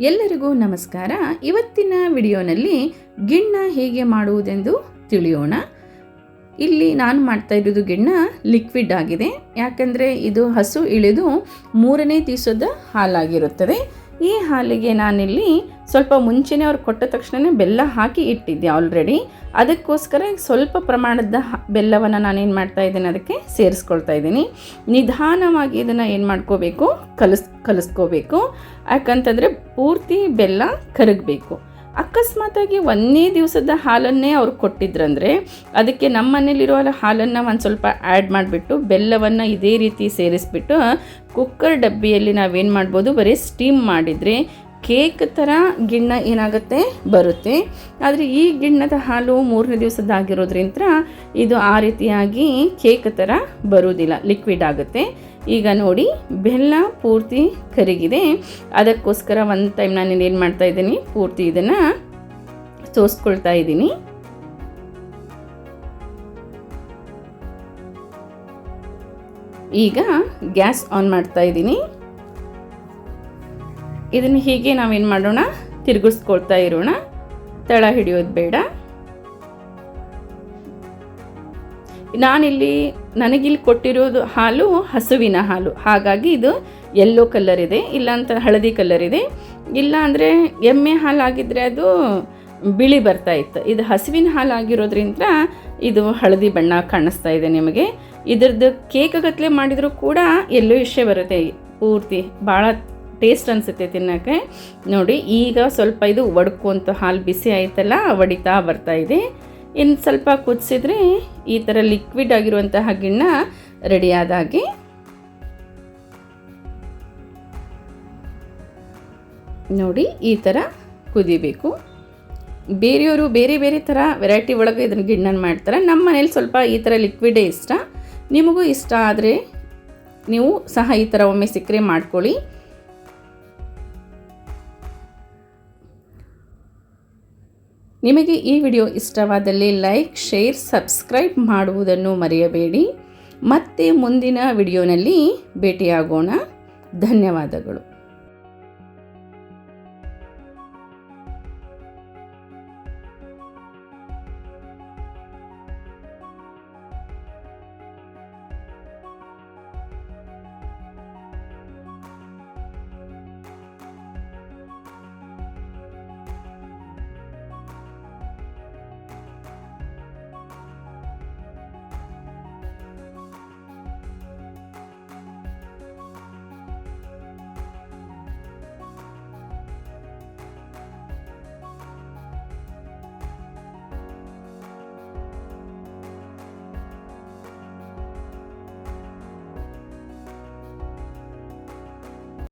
ಎಲ್ಲರಿಗೂ ನಮಸ್ಕಾರ. ಇವತ್ತಿನ ವಿಡಿಯೋನಲ್ಲಿ ಗಿಣ್ಣ ಹೇಗೆ ಮಾಡುವುದೆಂದು ತಿಳಿಯೋಣ. ಇಲ್ಲಿ ನಾನು ಮಾಡ್ತಾ ಇರೋದು ಗಿಣ್ಣ ಲಿಕ್ವಿಡ್ ಆಗಿದೆ. ಯಾಕಂದರೆ ಇದು ಹಸು ಇಳಿದು ಮೂರನೇ ತೀಸದ ಹಾಲಾಗಿರುತ್ತದೆ ಈ ಹಾಲಿಗೆ ನಾನಿಲ್ಲಿ ಸ್ವಲ್ಪ ಮುಂಚೆನೇ ಅವ್ರು ಕೊಟ್ಟ ತಕ್ಷಣವೇ ಬೆಲ್ಲ ಹಾಕಿ ಇಟ್ಟಿದ್ದೆ ಆಲ್ರೆಡಿ ಅದಕ್ಕೋಸ್ಕರ ಸ್ವಲ್ಪ ಪ್ರಮಾಣದ ಬೆಲ್ಲವನ್ನು ನಾನೇನು ಮಾಡ್ತಾ ಇದ್ದೀನಿ, ಅದಕ್ಕೆ ಸೇರಿಸ್ಕೊಳ್ತಾ ಇದ್ದೀನಿ. ನಿಧಾನವಾಗಿ ಇದನ್ನು ಏನು ಮಾಡ್ಕೋಬೇಕು? ಕಲಿಸ್, ಕಲಿಸ್ಕೋಬೇಕು. ಯಾಕಂತಂದರೆ ಪೂರ್ತಿ ಬೆಲ್ಲ ಕರಗಬೇಕು. ಅಕಸ್ಮಾತಾಗಿ ಒಂದೇ ದಿವಸದ ಹಾಲನ್ನೇ ಅವ್ರು ಕೊಟ್ಟಿದ್ರಂದರೆ ಅದಕ್ಕೆ ನಮ್ಮ ಮನೇಲಿರೋ ಹಾಲನ್ನು ಒಂದು ಸ್ವಲ್ಪ ಆ್ಯಡ್ ಮಾಡಿಬಿಟ್ಟು ಬೆಲ್ಲವನ್ನು ಇದೇ ರೀತಿ ಸೇರಿಸ್ಬಿಟ್ಟು ಕುಕ್ಕರ್ ಡಬ್ಬಿಯಲ್ಲಿ ನಾವೇನು ಮಾಡ್ಬೋದು, ಬರೀ ಸ್ಟೀಮ್ ಮಾಡಿದರೆ ಕೇಕ್ ಥರ ಗಿಣ್ಣ ಏನಾಗುತ್ತೆ? ಬರುತ್ತೆ. ಆದರೆ ಈ ಗಿಣ್ಣದ ಹಾಲು ಮೂರನೇ ದಿವಸದ್ದಾಗಿರೋದ್ರಿಂದ ಇದು ಆ ರೀತಿಯಾಗಿ ಕೇಕ್ ಥರ ಬರುವುದಿಲ್ಲ. ಲಿಕ್ವಿಡ್ ಆಗುತ್ತೆ. ಈಗ ನೋಡಿ, ಬೆಲ್ಲ ಪೂರ್ತಿ ಕರಗಿದೆ. ಅದಕ್ಕೋಸ್ಕರ ಒಂದು ಟೈಮ್ ನಾನು ಏನು ಮಾಡ್ತಾ ಇದ್ದೀನಿ? ಪೂರ್ತಿ ಇದನ್ನು ಸೋಸ್ಕೊಳ್ತಾ ಇದ್ದೀನಿ. ಈಗ ಗ್ಯಾಸ್ ಆನ್ ಮಾಡ್ತಾ ಇದ್ದೀನಿ. ಇದನ್ನು ಹೀಗೆ ನಾವೇನು ಮಾಡೋಣ? ತಿರುಗಿಸ್ಕೊಳ್ತಾ ಇರೋಣ. ತಳ ಹಿಡಿಯೋದು ಬೇಡ. ನಾನಿಲ್ಲಿ ನನಗಿಲ್ಲಿ ಕೊಟ್ಟಿರೋದು ಹಾಲು ಹಸುವಿನ ಹಾಲು. ಹಾಗಾಗಿ ಇದು ಯೆಲ್ಲೋ ಕಲರ್ ಇದೆ ಇಲ್ಲ ಅಂತ ಹಳದಿ ಕಲರ್ ಇದೆ. ಇಲ್ಲ ಅಂದರೆ ಎಮ್ಮೆ ಹಾಲು ಆಗಿದ್ದರೆ ಅದು ಬಿಳಿ ಬರ್ತಾ ಇತ್ತು. ಇದು ಹಸುವಿನ ಹಾಲು ಆಗಿರೋದ್ರಿಂದ ಇದು ಹಳದಿ ಬಣ್ಣ ಕಾಣಿಸ್ತಾ ಇದೆ ನಿಮಗೆ. ಇದರದ್ದು ಕೇಕ್ ಗತ್ಲೆ ಮಾಡಿದರೂ ಕೂಡ ಎಲ್ಲೋ ಇಷ್ಟೇ ಬರುತ್ತೆ. ಪೂರ್ತಿ ಭಾಳ ಟೇಸ್ಟ್ ಅನಿಸುತ್ತೆ ತಿನ್ನೋಕ್ಕೆ. ನೋಡಿ, ಈಗ ಸ್ವಲ್ಪ ಇದು ಒಡ್ಕೊಂತ ಹಾಲು ಬಿಸಿ ಆಯ್ತಲ್ಲ ಒಡಿತಾ ಬರ್ತಾ ಇದೆ. ಇನ್ನು ಸ್ವಲ್ಪ ಕುದಿಸಿದ್ರೆ ಈ ಥರ ಲಿಕ್ವಿಡ್ ಆಗಿರುವಂತಹ ಗಿಣ್ಣ ರೆಡಿಯಾದಾಗಿ ನೋಡಿ, ಈ ಥರ ಕುದಿಬೇಕು. ಬೇರೆಯವರು ಬೇರೆ ಬೇರೆ ಥರ ವೆರೈಟಿ ಒಳಗೆ ಇದನ್ನು ಗಿಣ್ಣನ್ನು ಮಾಡ್ತಾರೆ. ನಮ್ಮ ಮನೇಲಿ ಸ್ವಲ್ಪ ಈ ಥರ ಲಿಕ್ವಿಡೇ ಇಷ್ಟ. ನಿಮಗೂ ಇಷ್ಟ ಆದರೆ ನೀವು ಸಹ ಈ ಥರ ಒಮ್ಮೆ ಸಿಕ್ಕರೆ ಮಾಡ್ಕೊಳ್ಳಿ. ನಿಮಗೆ ಈ ವಿಡಿಯೋ ಇಷ್ಟವಾದಲ್ಲಿ ಲೈಕ್ ಶೇರ್ ಸಬ್ಸ್ಕ್ರೈಬ್ ಮಾಡುವುದನ್ನು ಮರೆಯಬೇಡಿ. ಮತ್ತೆ ಮುಂದಿನ ವಿಡಿಯೋನಲ್ಲಿ ಭೇಟಿಯಾಗೋಣ. ಧನ್ಯವಾದಗಳು.